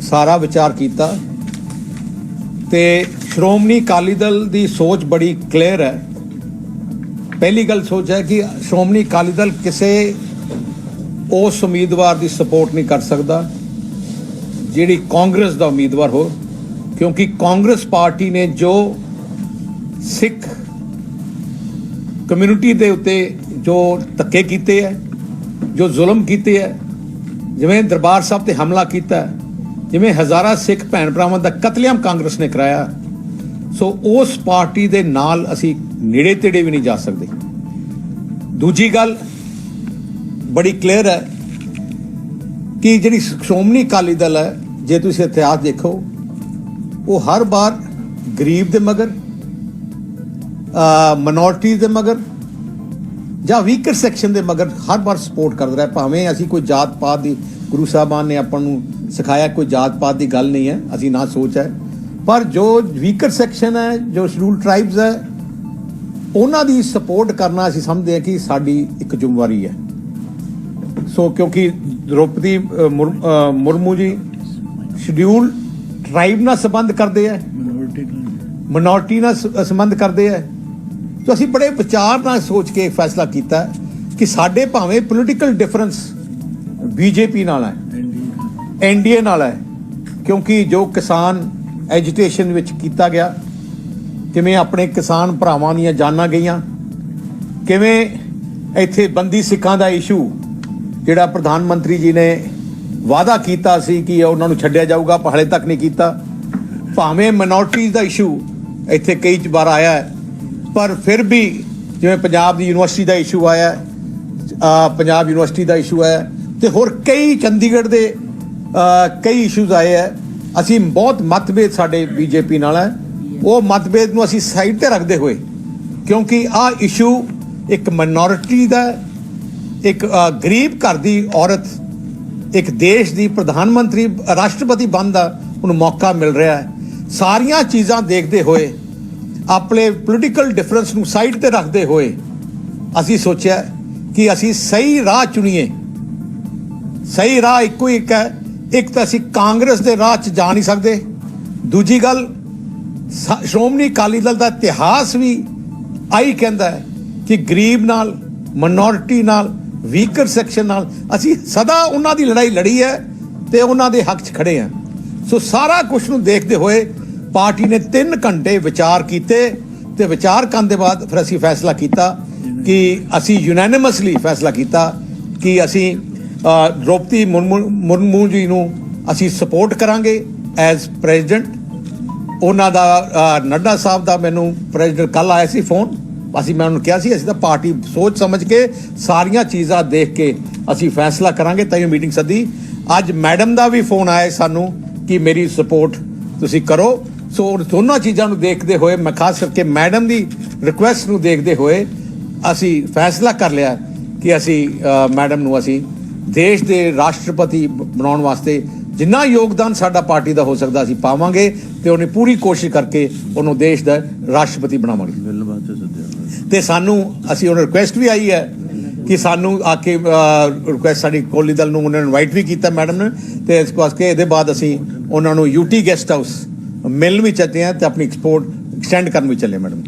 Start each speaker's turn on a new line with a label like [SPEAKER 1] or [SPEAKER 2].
[SPEAKER 1] ਸਾਰਾ ਵਿਚਾਰ ਕੀਤਾ ਤੇ ਸ਼੍ਰੋਮਣੀ ਅਕਾਲੀ ਦਲ ਦੀ ਸੋਚ ਬੜੀ ਕਲੀਅਰ ਹੈ। ਪਹਿਲੀ ਗੱਲ ਸੋਚ ਹੈ ਕਿ ਸ਼੍ਰੋਮਣੀ ਅਕਾਲੀ ਦਲ ਕਿਸੇ ਉਸ ਉਮੀਦਵਾਰ ਦੀ ਸਪੋਰਟ ਨਹੀਂ ਕਰ ਸਕਦਾ, ਜਿਹੜੀ ਕਾਂਗਰਸ ਦਾ ਉਮੀਦਵਾਰ ਹੋ, ਕਿਉਂਕਿ ਕਾਂਗਰਸ ਪਾਰਟੀ ਨੇ ਜੋ ਸਿੱਖ ਕਮਿਊਨਿਟੀ ਦੇ ਉੱਤੇ ਜੋ ਧੱਕੇ ਕੀਤੇ ਹੈ ਜੋ ਜ਼ੁਲਮ ਕੀਤੇ ਹੈ ਜਿਵੇਂ ਦਰਬਾਰ ਸਾਹਿਬ ਤੇ ਹਮਲਾ ਕੀਤਾ, ਜਿਵੇਂ ਹਜ਼ਾਰਾਂ ਸਿੱਖ ਭੈਣ ਭਰਾਵਾਂ ਦਾ ਕਤਲੇਆਮ ਕਾਂਗਰਸ ਨੇ ਕਰਾਇਆ, ਸੋ ਉਸ ਪਾਰਟੀ ਦੇ ਨਾਲ ਅਸੀਂ ਨੇੜੇ ਤੇੜੇ ਵੀ ਨਹੀਂ ਜਾ ਸਕਦੇ। ਦੂਜੀ ਗੱਲ ਬੜੀ ਕਲੀਅਰ ਹੈ ਕਿ ਜਿਹੜੀ ਸ਼੍ਰੋਮਣੀ ਅਕਾਲੀ ਦਲ ਹੈ ਜੇ ਤੁਸੀਂ ਇਤਿਹਾਸ ਦੇਖੋ, ਉਹ ਹਰ ਵਾਰ ਗਰੀਬ ਦੇ ਮਗਰ ਮਿਨੋਰਟੀ ਦੇ ਮਗਰ ਜਾਂ ਵੀਕਰ ਸੈਕਸ਼ਨ ਦੇ ਮਗਰ ਹਰ ਵਾਰ ਸਪੋਰਟ ਕਰਦਾ ਰਿਹਾ। ਭਾਵੇਂ ਅਸੀਂ ਕੋਈ ਜਾਤ ਪਾਤ ਦੀ ਗੁਰੂ ਸਾਹਿਬਾਨ ਨੇ ਆਪਾਂ ਨੂੰ ਸਿਖਾਇਆ ਕੋਈ ਜਾਤ ਪਾਤ ਦੀ ਗੱਲ ਨਹੀਂ ਹੈ ਅਸੀਂ ਨਾ ਸੋਚ ਹੈ। ਪਰ ਜੋ ਵੀਕਰ ਸੈਕਸ਼ਨ ਹੈ ਜੋ ਸ਼ਡਿਊਲ ਟ੍ਰਾਈਬਸ ਹੈ ਉਹਨਾਂ ਦੀ ਸਪੋਰਟ ਕਰਨਾ ਅਸੀਂ ਸਮਝਦੇ ਹਾਂ ਕਿ ਸਾਡੀ ਇੱਕ ਜ਼ਿੰਮੇਵਾਰੀ ਹੈ। ਸੋ ਕਿਉਂਕਿ ਦ੍ਰੋਪਦੀ ਮੁਰਮੂ ਜੀ ਸ਼ਡਿਊਲ ਟ੍ਰਾਈਬ ਨਾਲ ਸੰਬੰਧ ਕਰਦੇ ਹੈ। ਮਿਨੋਰਟੀ ਨਾਲ। ਸੰਬੰਧ ਕਰਦੇ ਹੈ। ਸੋ ਅਸੀਂ ਬੜੇ ਵਿਚਾਰ ਨਾਲ ਸੋਚ ਕੇ ਫੈਸਲਾ ਕੀਤਾ ਕਿ ਸਾਡੇ ਭਾਵੇਂ ਪੋਲੀਟੀਕਲ ਡਿਫਰੈਂਸ ਬੀਜੇਪੀ ਨਾਲ ਹੈ ਐਨਡੀਏ ਨਾਲ ਹੈ, ਕਿਉਂਕਿ ਜੋ ਕਿਸਾਨ ਐਜੀਟੇਸ਼ਨ ਵਿੱਚ ਕੀਤਾ ਗਿਆ, ਕਿਵੇਂ ਆਪਣੇ ਕਿਸਾਨ ਭਰਾਵਾਂ ਦੀਆਂ ਜਾਨਾਂ ਗਈਆਂ, ਕਿਵੇਂ ਇੱਥੇ ਬੰਦੀ ਸਿੱਖਾਂ ਦਾ ਇਸ਼ੂ ਜਿਹੜਾ ਪ੍ਰਧਾਨ ਮੰਤਰੀ ਜੀ ਨੇ ਵਾਅਦਾ ਕੀਤਾ ਸੀ ਕਿ ਉਹਨਾਂ ਨੂੰ ਛੱਡਿਆ ਜਾਊਗਾ, ਪਰ ਹਾਲੇ ਤੱਕ ਨਹੀਂ ਕੀਤਾ। ਭਾਵੇਂ ਮਿਨੋਰਟੀਜ਼ ਦਾ ਇਸ਼ੂ ਇੱਥੇ ਕਈ ਵਾਰ ਆਇਆ ਹੈ ਪਰ ਫਿਰ ਵੀ ਜਿਵੇਂ ਪੰਜਾਬ ਦੀ ਯੂਨੀਵਰਸਿਟੀ ਦਾ ਇਸ਼ੂ ਆਇਆ ਹੈ, ਪੰਜਾਬ ਯੂਨੀਵਰਸਿਟੀ ਦਾ ਇਸ਼ੂ ਆਇਆ ਤੇ ਹੋਰ ਕਈ ਚੰਡੀਗੜ੍ਹ ਦੇ ਕਈ ਇਸ਼ੂਜ਼ ਆਏ ਹੈ ਅਸੀਂ ਬਹੁਤ ਮਤਭੇਦ ਸਾਡੇ ਬੀਜੇਪੀ ਨਾਲ ਹੈ ਉਹ ਮਤਭੇਦ ਨੂੰ ਅਸੀਂ ਸਾਈਡ ਤੇ ਰੱਖਦੇ ਹੋਏ ਕਿਉਂਕਿ ਆ ਇਸ਼ੂ ਇੱਕ ਮਿਨੋਰਿਟੀ ਦਾ ਇੱਕ ਗਰੀਬ ਘਰ ਦੀ ਔਰਤ ਇੱਕ ਦੇਸ਼ ਦੀ ਪ੍ਰਧਾਨ ਮੰਤਰੀ ਰਾਸ਼ਟਰਪਤੀ ਬਣਨ ਦਾ ਉਹਨੂੰ ਮੌਕਾ ਮਿਲ ਰਿਹਾ ਹੈ। ਸਾਰੀਆਂ ਚੀਜ਼ਾਂ ਦੇਖਦੇ ਹੋਏ ਆਪਣੇ ਪੋਲੀਟੀਕਲ ਡਿਫਰੈਂਸ ਨੂੰ ਸਾਈਡ ਤੇ ਰੱਖਦੇ ਹੋਏ ਅਸੀਂ ਸੋਚਿਆ ਕਿ ਅਸੀਂ ਸਹੀ ਰਾਹ ਚੁਣੀਏ। ਸਹੀ ਰਾਹ ਇੱਕੋ ਇੱਕ ਹੈ। ਇੱਕ ਤਾਂ ਅਸੀਂ ਕਾਂਗਰਸ ਦੇ ਰਾਹ 'ਚ ਜਾ ਨਹੀਂ ਸਕਦੇ। ਦੂਜੀ ਗੱਲ ਸ਼੍ਰੋਮਣੀ ਅਕਾਲੀ ਦਲ ਦਾ ਇਤਿਹਾਸ ਵੀ ਆਈ ਕਹਿੰਦਾ ਹੈ ਕਿ ਗਰੀਬ ਨਾਲ ਮਿਨੋਰਿਟੀ ਨਾਲ ਵੀਕਰ ਸੈਕਸ਼ਨ ਨਾਲ ਅਸੀਂ ਸਦਾ ਉਹਨਾਂ ਦੀ ਲੜਾਈ ਲੜੀ ਹੈ ਤੇ ਉਹਨਾਂ ਦੇ ਹੱਕ 'ਚ ਖੜੇ ਹਾਂ। ਸੋ ਸਾਰਾ ਕੁਝ ਨੂੰ ਦੇਖਦੇ ਹੋਏ ਪਾਰਟੀ ਨੇ 3 ਘੰਟੇ ਵਿਚਾਰ ਕੀਤੇ ਤੇ ਵਿਚਾਰ ਕਰਨ ਦੇ ਬਾਅਦ ਫਿਰ ਅਸੀਂ ਫੈਸਲਾ ਕੀਤਾ ਕਿ ਅਸੀਂ ਯੂਨੈਨਿਮਸਲੀ ਫੈਸਲਾ ਕੀਤਾ ਕਿ ਅਸੀਂ ਅ, ਦ੍ਰੋਪਦੀ ਮੁਰਮੂ ਜੀ ਨੂੰ ਅਸੀਂ ਸਪੋਰਟ ਕਰਾਂਗੇ ਐਜ਼ ਪ੍ਰੈਜ਼ੀਡੈਂਟ ਉਹਨਾਂ ਦਾ ਨੱਡਾ ਸਾਹਿਬ ਦਾ ਮੈਨੂੰ ਪ੍ਰੈਜ਼ੀਡੈਂਟ ਕੱਲ ਆਇਆ ਸੀ ਫੋਨ ਅਸੀਂ ਮੈਂ ਉਹਨੂੰ ਕਿਹਾ ਸੀ ਅਸੀਂ ਤਾਂ ਪਾਰਟੀ ਸੋਚ ਸਮਝ ਕੇ ਸਾਰੀਆਂ ਚੀਜ਼ਾਂ ਦੇਖ ਕੇ ਅਸੀਂ ਫੈਸਲਾ ਕਰਾਂਗੇ ਤਾਂ ਇਹ ਮੀਟਿੰਗ ਸੱਦੀ। ਅੱਜ ਮੈਡਮ ਦਾ ਵੀ ਫੋਨ ਆਇਆ ਸਾਨੂੰ ਕਿ ਮੇਰੀ ਸਪੋਰਟ ਤੁਸੀਂ ਕਰੋ। ਸੋ ਦੋਨਾਂ ਚੀਜ਼ਾਂ ਨੂੰ ਦੇਖਦੇ ਹੋਏ ਮੈਂ ਖਾਸ ਕਰਕੇ ਮੈਡਮ ਦੀ ਰਿਕੁਐਸਟ ਨੂੰ ਦੇਖਦੇ ਹੋਏ ਅਸੀਂ ਫੈਸਲਾ ਕਰ ਲਿਆ ਕਿ ਅਸੀਂ ਮੈਡਮ ਨੂੰ ਅਸੀਂ ਦੇਸ਼ ਦੇ ਰਾਸ਼ਟਰਪਤੀ ਬਣਾਉਣ ਵਾਸਤੇ ਜਿੰਨਾ ਯੋਗਦਾਨ ਸਾਡਾ ਪਾਰਟੀ ਦਾ ਹੋ ਸਕਦਾ ਅਸੀਂ ਪਾਵਾਂਗੇ ਤੇ ਉਹਨੇ ਪੂਰੀ ਕੋਸ਼ਿਸ਼ ਕਰਕੇ ਉਹਨੂੰ ਦੇਸ਼ ਦਾ ਰਾਸ਼ਟਰਪਤੀ ਬਣਾਵਾਂਗੇ। ਤੇ ਸਾਨੂੰ ਅਸੀਂ ਉਹਨਾਂ ਰਿਕੁਐਸਟ ਵੀ ਆਈ ਹੈ ਕਿ ਸਾਨੂੰ ਆ ਕੇ ਰਿਕੁਐਸਟ ਸਾਡੀ ਕੋਲੀ ਦਲ ਨੂੰ ਉਹਨਾਂ ਨੇ ਇਨਵਾਈਟ ਵੀ ਕੀਤਾ ਮੈਡਮ ਨੇ ਤੇ ਇਸ ਵਾਸਤੇ ਇਹਦੇ ਬਾਅਦ ਅਸੀਂ ਉਹਨਾਂ ਨੂੰ ਯੂਟੀ ਗੈਸਟ ਹਾਊਸ ਮਿਲਣ ਵੀ ਚੱਲੇ ਆ ਤੇ ਆਪਣੀ ਐਕਸਪੋਰਟ ਐਕਸਟੈਂਡ ਕਰਨ ਵੀ ਚੱਲੇ ਮੈਡਮ।